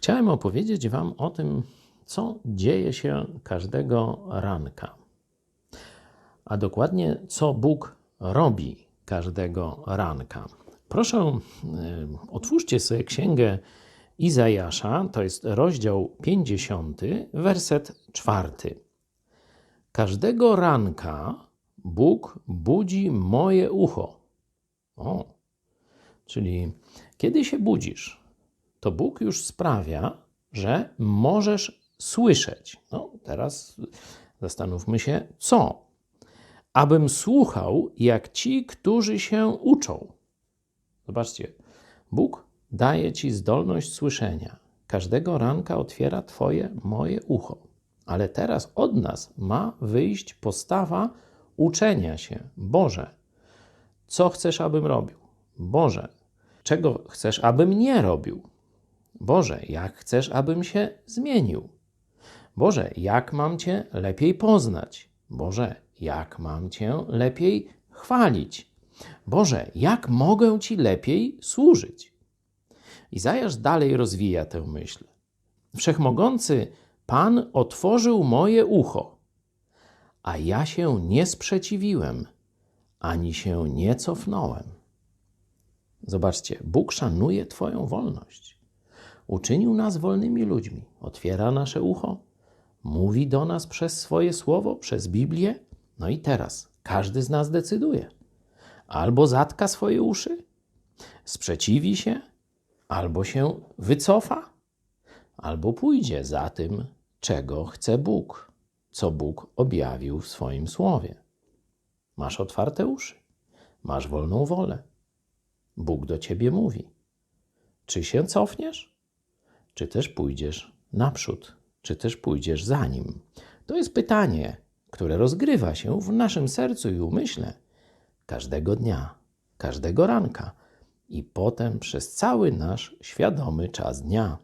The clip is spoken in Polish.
Chciałem opowiedzieć Wam o tym, co dzieje się każdego ranka, a dokładnie co Bóg robi każdego ranka. Proszę, y, otwórzcie sobie księgę Izajasza, to jest rozdział 50, werset 4. Każdego ranka Bóg budzi moje ucho. O, czyli kiedy się budzisz, to Bóg już sprawia, że możesz słyszeć. No, teraz zastanówmy się, co? Abym słuchał, jak ci, którzy się uczą. Zobaczcie, Bóg daje ci zdolność słyszenia. Każdego ranka otwiera Twoje, moje ucho. Ale teraz od nas ma wyjść postawa uczenia się. Boże, co chcesz, abym robił? Boże, czego chcesz, abym nie robił? Boże, jak chcesz, abym się zmienił? Boże, jak mam Cię lepiej poznać? Boże, jak mam Cię lepiej chwalić? Boże, jak mogę Ci lepiej służyć? Izajasz dalej rozwija tę myśl. Wszechmogący Pan otworzył moje ucho, a ja się nie sprzeciwiłem, ani się nie cofnąłem. Zobaczcie, Bóg szanuje Twoją wolność. Uczynił nas wolnymi ludźmi, otwiera nasze ucho, mówi do nas przez swoje słowo, przez Biblię. No i teraz każdy z nas decyduje. Albo zatka swoje uszy, sprzeciwi się, albo się wycofa, albo pójdzie za tym, czego chce Bóg, co Bóg objawił w swoim słowie. Masz otwarte uszy, masz wolną wolę. Bóg do ciebie mówi. Czy się cofniesz? Czy też pójdziesz naprzód, czy też pójdziesz za nim? To jest pytanie, które rozgrywa się w naszym sercu i umyśle każdego dnia, każdego ranka i potem przez cały nasz świadomy czas dnia.